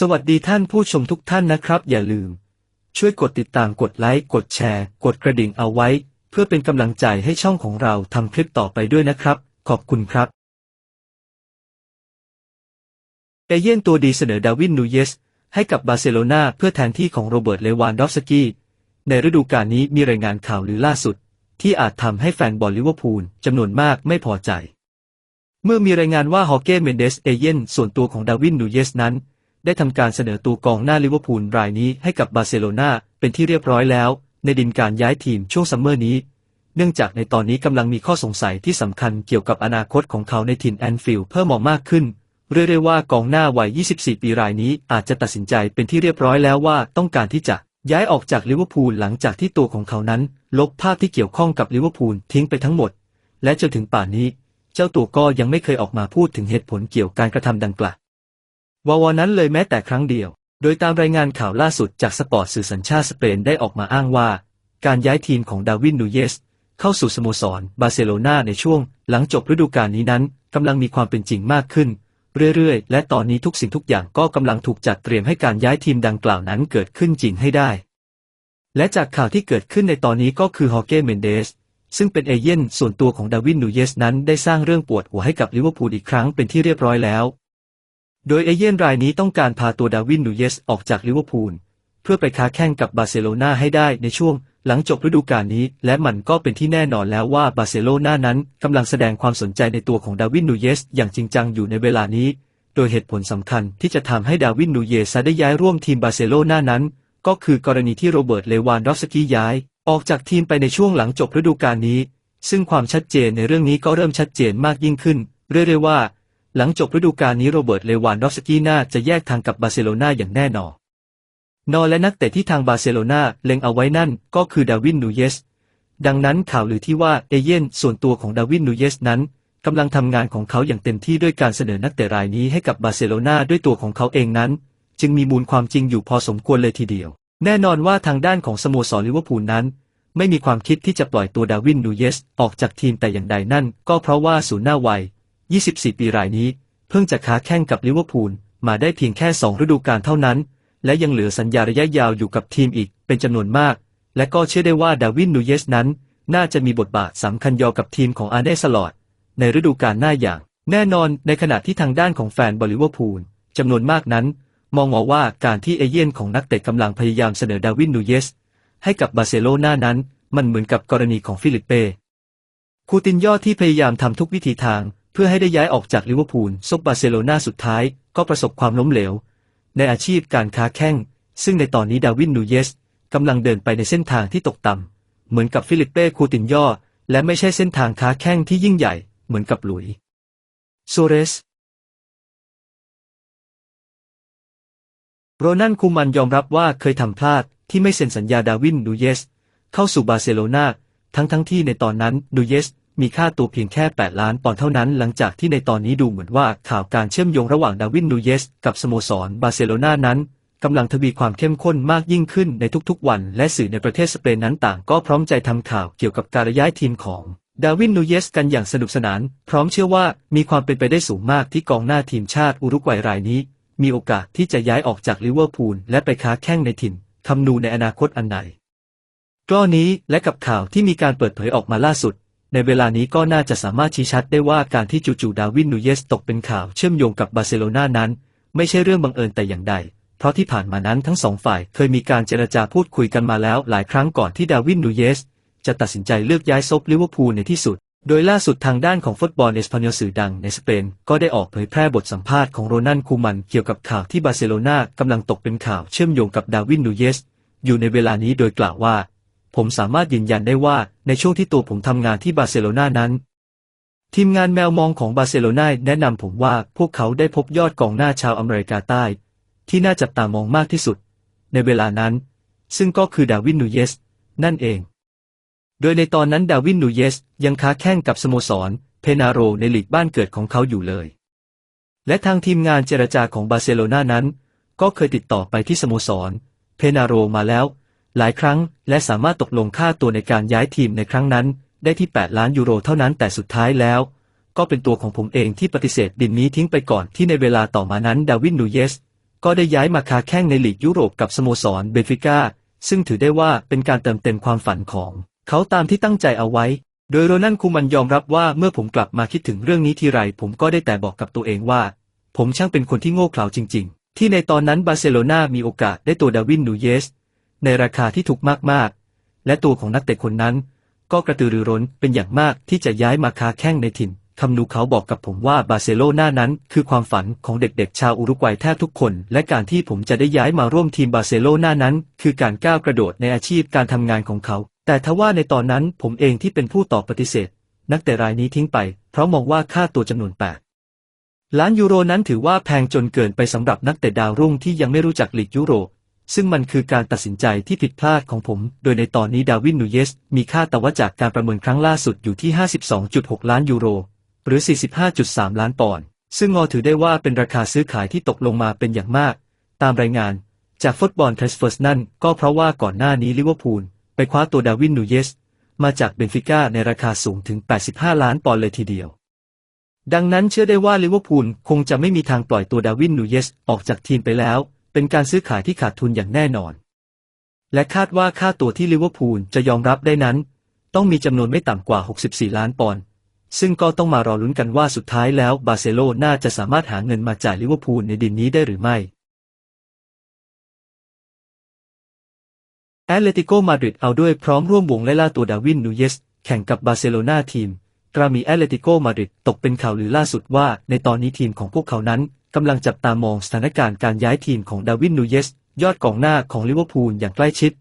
สวัสดีท่านผู้ชมทุกท่านนะครับ อย่าลืม ช่วยกดติดตามกดไลค์กดแชร์ กดกระดิ่งเอาไว้ เพื่อเป็นกำลังใจให้ช่องของเราทำคลิปต่อไปด้วยนะครับ ขอบคุณครับเอเย่นตัวดีเสนอดาวินนูเยส ให้กับบาร์เซโลนาเพื่อแทนที่ของโรเบิร์ตเลวานดอฟสกี้ในฤดูกาลนี้มีรายงานข่าวหรือล่าสุด ที่อาจทำให้แฟนบอลลิเวอร์พูลจำนวนมากไม่พอใจ เมื่อมีรายงานว่าฮอเก้เมนเดสเอเย่นส่วนตัวของดาวินนูเยสนั้น ได้ทำการเสนอตัวกองหน้าลิเวอร์พูลรายนี้ให้กับบาร์เซโลนาเป็นที่เรียบร้อยแล้ว ในดินการย้ายทีมช่วงซัมเมอร์นี้ เนื่องจากในตอนนี้กำลังมีข้อสงสัยที่สำคัญเกี่ยวกับอนาคตของเขาในถิ่นแอนฟิลด์เพิ่มมากขึ้น เรียกได้ว่ากองหน้าวัย 24 ปีรายนี้อาจจะตัดสินใจเป็นที่เรียบร้อยแล้วว่าต้องการที่จะย้ายออกจากลิเวอร์พูลหลังจากที่ตัวของเขานั้น ลบภาพที่เกี่ยวข้องกับลิเวอร์พูลทิ้งไปทั้งหมด และจนถึงป่านนี้ เจ้าตัวก็ยังไม่เคยออกมาพูดถึงเหตุผลเกี่ยวกับการกระทำดังกล่าว วาวานั้นเลยแม้แต่ครั้งเดียว โดยตามรายงานข่าวล่าสุดจากสปอร์ตสื่อสัญชาติสเปนได้ออกมาอ้างว่า การย้ายทีมของดาวินนูเยส เข้าสู่สโมสรบาร์เซโลนาในช่วง หลังจบฤดูกาลนี้นั้นกำลังมีความเป็นจริงมากขึ้น เรื่อยๆ และตอนนี้ทุกสิ่งทุกอย่างก็กำลังถูกจัดเตรียมให้การย้ายทีมดังกล่าวนั้นเกิดขึ้นจริงให้ได้ และจากข่าวที่เกิดขึ้นในตอนนี้ก็คือฮอเก้เมนเดสซึ่งเป็นเอเย่นส่วนตัวของดาวินนูเยสนั้นได้สร้างเรื่องปวดหัวให้กับลิเวอร์พูลอีกครั้งเป็นที่เรียบร้อยแล้ว โดยเอเย่นรายนี้ต้องการพาตัวดาวินนูเยสออกจากลิเวอร์พูล เพื่อไปค้าแข่งกับบาร์เซโลนาให้ได้ในช่วงหลังจบฤดูกาลนี้ และมันก็เป็นที่แน่นอนแล้วว่าบาร์เซโลนานั้นกำลังแสดงความสนใจในตัวของดาวินนูเยสอย่างจริงจังอยู่ในเวลานี้ โดยเหตุผลสำคัญที่จะทำให้ดาวินนูเยสได้ย้ายร่วมทีมบาร์เซโลนานั้น ก็คือกรณีที่โรเบิร์ต เลวานดอฟสกี้ย้าย ออกจากทีมไปในช่วงหลังจบฤดูกาลนี้ ซึ่งความชัดเจนในเรื่องนี้ก็เริ่มชัดเจนมากยิ่งขึ้น เรื่อยๆว่า หลังจบฤดูกาลนี้โรเบิร์ต เลวานดอฟสกี้น่าจะแยกทางกับบาร์เซโลนาอย่างแน่นอน นอและนักเตะที่ทางบาร์เซโลนาเล็งเอาไว้นั่นก็คือดาวินนูเยส ดังนั้นข่าวหรือที่ว่าเอเย่นส่วนตัวของดาวินนูเยสนั้นกำลังทำงานของเขาอย่างเต็มที่ด้วยการเสนอนักเตะรายนี้ให้กับบาร์เซโลนาด้วยตัวของเขาเองนั้น จึงมีมูลความจริงอยู่พอสมควรเลยทีเดียว แน่นอนว่าทางด้านของสโมสรลิเวอร์พูลนั้น ไม่มีความคิดที่จะปล่อยตัวดาวินนูเยสออกจากทีมแต่อย่างใดนั่น ก็เพราะว่าศูนย์หน้าวัย 24 ปีรายนี้ เพิ่งจะค้าแข่งกับลิเวอร์พูลมาได้เพียงแค่ 2 ฤดูกาลเท่านั้น และยังเหลือสัญญาระยะยาวอยู่กับทีมอีกเป็นจำนวนมาก และก็เชื่อได้ว่าดาวินนูเยสนั้น น่าจะมีบทบาทสำคัญยอกับทีมของอาร์เนสลอด ในฤดูกาลหน้าอย่าง แน่นอนในขณะที่ทางด้านของแฟนบอลลิเวอร์พูลจำนวนมากนั้น มองว่าการที่เอเย่นของนักเตะกำลังพยายามเสนอดาวินนูเยสให้กับบาร์เซโลนานั้น มันเหมือนกับกรณีของฟิลิปเป้คูตินยอที่พยายามทำทุกวิธีทาง เพื่อให้ได้ย้ายออกจากลิเวอร์พูลซบบาร์เซโลนาสุดท้ายก็ประสบความล้มเหลว ในอาชีพการค้าแข่งซึ่งในตอนนี้ดาวินนูเยสกำลังเดินไปในเส้นทางที่ตกต่ำ เหมือนกับฟิลิปเป้คูตินยอและไม่ใช่เส้นทางค้าแข่งที่ยิ่งใหญ่เหมือนกับหลุยส์โซเรสโรนันคูมันยอมรับว่าเคยทำพลาดที่ไม่เซ็นสัญญาดาวินนูเยส เข้าสู่บาร์เซโลนาทั้งทั้งที่ในตอนนั้นนูเยส มีค่าตัวเพียงแค่ 8 ล้านปอนด์เท่านั้น หลังจากที่ในตอนนี้ดูเหมือนว่าข่าวการเชื่อมโยงระหว่างดาวินนูเยสกับสโมสรบาร์เซโลนานั้นกำลังทวีความเข้มข้นมากยิ่งขึ้นในทุกๆวัน และสื่อในประเทศสเปนนั้นต่างก็พร้อมใจทำข่าวเกี่ยวกับการย้ายทีมของดาวินนูเยสกันอย่างสนุกสนาน พร้อมเชื่อว่ามีความเป็นไปได้สูงมากที่กองหน้าทีมชาติอุรุกวัยรายนี้ มีโอกาสที่จะย้ายออกจากลิเวอร์พูลและไปค้าแข่งในถิ่นคำนูในอนาคตอันใดกล้อนี้และกับข่าวที่มีการเปิดเผยออกมาล่าสุด ในเวลานี้ก็น่าจะสามารถชี้ชัดได้ว่าการที่จู่ๆดาวินนูเยสตกเป็นข่าวเชื่อมโยงกับบาร์เซโลนานั้น ไม่ใช่เรื่องบังเอิญแต่อย่างใด เพราะที่ผ่านมานั้นทั้งสองฝ่ายเคยมีการเจรจาพูดคุยกันมาแล้วหลายครั้งก่อนที่ดาวินนูเยสจะตัดสินใจเลือกย้ายซบลิเวอร์พูลในที่สุด โดยล่าสุดทางด้านของฟุตบอลเอสปานยอสื่อดังในสเปนก็ได้ออกเผยแพร่บทสัมภาษณ์ของโรนันคูมันเกี่ยวกับข่าวที่บาร์เซโลนากำลังตกเป็นข่าวเชื่อมโยงกับดาวินนูเยสอยู่ในเวลานี้โดยกล่าวว่า ผมสามารถยืนยันได้ว่าในช่วงที่ตัวผมทำงานที่บาร์เซโลนานั้น ทีมงานแมวมองของบาร์เซโลนาแนะนำผมว่าพวกเขาได้พบยอดกองหน้าชาวอเมริกาใต้ ที่น่าจับตามองมากที่สุด ในเวลานั้น ซึ่งก็คือดาวินนูเยส นั่นเอง โดยในตอนนั้นดาวินนูเยสยังค้าแข่งกับสโมสร เพนาโรในลีกบ้านเกิดของเขาอยู่เลย และทางทีมงานเจรจาของบาร์เซโลนานั้น ก็เคยติดต่อไปที่สโมสร เพนาโรมาแล้ว หลายครั้ง และสามารถตกลงค่าตัวในการย้ายทีมในครั้งนั้น ได้ที่ 8 ล้านยูโรเท่านั้นแต่สุดท้ายแล้ว ก็เป็นตัวของผมเองที่ปฏิเสธดินนี้ทิ้งไปก่อนที่ในเวลาต่อมานั้นดาวินนูเยส ก็ได้ย้ายมาคาแข้งในลีกยุโรปกับสโมสรเบนฟิก้าซึ่งถือได้ว่าเป็นการเติมเต็มความฝันของ เขาตามที่ตั้งใจเอาไว้ โดยโรนัลคูมันยอมรับว่าเมื่อผมกลับมาคิดถึงเรื่องนี้ทีไร ผมก็ได้แต่บอกกับตัวเองว่า ผมช่างเป็นคนที่โง่เขลาจริง ๆ ที่ในตอนนั้นบาร์เซโลนามีโอกาสได้ตัวดาวินนูเยส ในราคาที่ถูกมากๆ และตัวของนักเตะคนนั้น ก็กระตือรือร้นเป็นอย่างมากที่จะย้ายมาค้าแข้งในถิ่นคำนูเขาบอกกับผมว่าบาร์เซโลนานั้นคือความฝันของเด็กๆ ชาวอุรุกวัยแทบทุกคน และการที่ผมจะได้ย้ายมาร่วมทีมบาร์เซโลนานั้น คือการก้าวกระโดดในอาชีพการทำงานของเขา แต่ทว่าในตอนนั้นผมเองที่เป็นผู้ตอบปฏิเสธ นักเตะรายนี้ทิ้งไป เพราะมองว่าค่าตัวจำนวน8ล้านยูโรนั้นถือว่าแพงจนเกินไปสำหรับนักเตะดาวรุ่งที่ยังไม่รู้จักลีกยุโรป ซึ่งมันคือการตัดสินใจที่ผิดพลาดของผม โดยในตอนนี้ดาวินนูเยส มีค่าตวาจากการประเมินครั้งล่าสุดอยู่ที่ 52.6 ล้านยูโร หรือ 45.3 ล้านปอนด์ซึ่งงอถือได้ว่าเป็นราคาซื้อขายที่ตกลงมาเป็นอย่างมาก ตามรายงาน จากฟุตบอลเทสเฟิร์สนั่นก็เพราะว่าก่อนหน้านี้ลิเวอร์พูลไปคว้าตัวดาวินนูเยส มาจากเบนฟิก้าในราคาสูงถึง 85 ล้านปอนด์เลยทีเดียวดังนั้นเชื่อได้ว่าลิเวอร์พูลคงจะไม่มีทางปล่อยตัวดาวินนูเยส ออกจากทีมไปแล้ว เป็นการซื้อขายที่ขาดทุนอย่างแน่นอน และคาดว่าค่าตัวที่ลิเวอร์พูลจะยอมรับได้นั้น ต้องมีจำนวนไม่ต่ำกว่า 64 ล้านปอนด์ซึ่งก็ต้องมารอลุ้นกันว่าสุดท้ายแล้วบาร์เซโลน่าจะสามารถหาเงินมาจ่ายลิเวอร์พูลในดินนี้ได้หรือไม่แอตเลติโกมาดริดเอาด้วยพร้อมร่วมวงไล่ล่าตัวดาวินนูเยส แข่งกับบาร์เซโลนาทีมกรามีแอตเลติโกมาดริดตกเป็นข่าวลือล่าสุดว่า ในตอนนี้ทีมของพวกเขานั้น กำลังจับตามองสถานการณ์การย้ายทีมของดาวินนูเยส ยอดกองหน้าของลิเวอร์พูลอย่างใกล้ชิด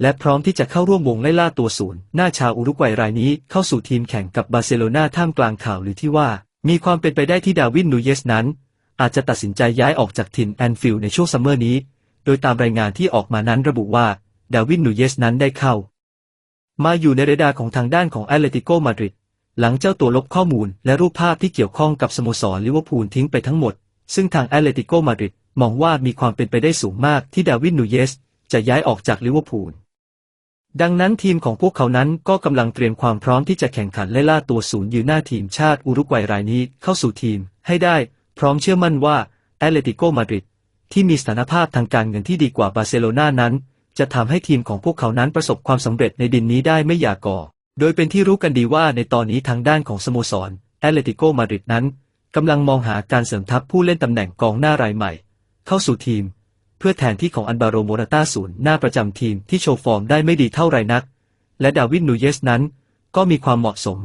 และพร้อมที่จะเข้าร่วมวงไล่ล่าตัวศูนย์หน้าชาวอุรุกวัยรายนี้เข้าสู่ทีมแข่งกับบาร์เซโลนาท่ามกลางข่าวหรือที่ว่า มีความเป็นไปได้ที่ดาวินนูเยสนั้น อาจจะตัดสินใจย้ายออกจากถิ่นแอนฟิลด์ในช่วงซัมเมอร์นี้ โดยตามรายงานที่ออกมานั้นระบุว่าดาวินนูเยสนั้นได้เข้า มาอยู่ในเรดาร์ของทางด้านของแอตเลติโกมาดริดหลังเจ้าตัวลบข้อมูลและรูปภาพที่เกี่ยวข้องกับสโมสรลิเวอร์พูลทิ้งไปทั้งหมด ซึ่งทางแอตเลติโกมาดริดมองว่ามีความเป็นไปได้สูงมากที่ดาวินนูเยส จะย้ายออกจากลิเวอร์พูล ดังนั้นทีมของพวกเขานั้นก็กำลังเตรียมความพร้อมที่จะแข่งขันไล่ล่าตัวศูนย์ยืนหน้าทีมชาติอุรุกวัยรายนี้เข้าสู่ทีม ให้ได้ พร้อมเชื่อมั่นว่าแอตเลติโกมาดริดที่มีสถานภาพทางการเงินที่ดีกว่าบาร์เซโลนานั้น จะทำให้ทีมของพวกเขานั้นประสบความสำเร็จในดินนี้ได้ไม่อยากก่อ โดยเป็นที่รู้กันดีว่าในตอนนี้ทางด้านของสโมสรแอตเลติโกมาดริดนั้น กำลังมองหาการเสริมทัพผู้เล่นตำแหน่งกองหน้ารายใหม่ เข้าสู่ทีม เพื่อแทนที่ของอันบาโรโมราต้าศูนย์หน้าประจำทีมที่โชว์ฟอร์มได้ไม่ดีเท่าไรนัก และดาวินนูเยสนั้น ก็มีความเหมาะสม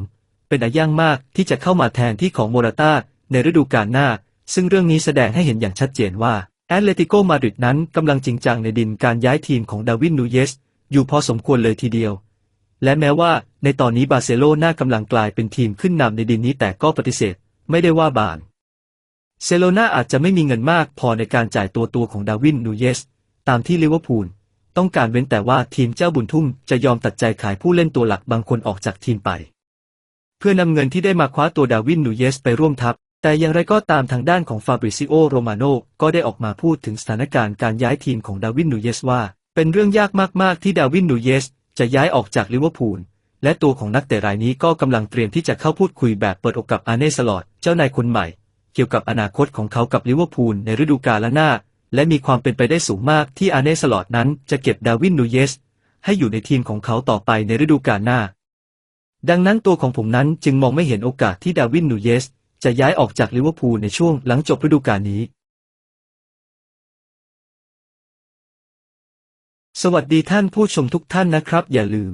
เป็นอาย่างมากที่จะเข้ามาแทนที่ของโมราต้าในฤดูกาลหน้า ซึ่งเรื่องนี้แสดงให้เห็นอย่างชัดเจนว่าแอตเลติโกมาดริดนั้นกำลังจริงจังในดินการย้ายทีมของดาวินนูเยสอยู่พอสมควรเลยทีเดียว และแม้ว่าในตอนนี้บาร์เซโลน่ากำลังกลายเป็นทีมขึ้นนำในดินนี้แต่ก็ปฏิเสธ ไม่ได้ว่าบาน เซโลนาอาจจะไม่มีเงินมากพอในการจ่ายตัวตัวของดาวินนูเยส ตามที่ลิเวอร์พูลต้องการเว้นแต่ว่าทีมเจ้าบุญทุ่มจะยอมตัดใจขายผู้เล่นตัวหลักบางคนออกจากทีมไป เพื่อนำเงินที่ได้มาคว้าตัวดาวินนูเยสไปร่วมทัพ แต่อย่างไรก็ตามทางด้านของฟาบริซิโอโรมาโนก็ได้ออกมาพูดถึงสถานการณ์การย้ายทีมของดาวินนูเยสว่า เป็นเรื่องยากมากๆที่ดาวินนูเยสจะย้ายออกจากลิเวอร์พูล และตัวของนักเตะรายนี้ก็กำลังเตรียมที่จะเข้าพูดคุยแบบเปิดอกกับอาเน่สลอดเจ้านายคนใหม่ เกี่ยวกับอนาคตของเขากับลิเวอร์พูลในฤดูกาลหน้า และมีความเป็นไปได้สูงมากที่อาเน่สลอดนั้นจะเก็บดาวินนูเยส ให้อยู่ในทีมของเขาต่อไปในฤดูกาลหน้า ดังนั้นตัวของผมนั้นจึงมองไม่เห็นโอกาสที่ดาวินนูเยส จะย้ายออกจากลิเวอร์พูลในช่วงหลังจบฤดูกาลนี้ สวัสดีท่านผู้ชมทุกท่านนะครับ อย่าลืม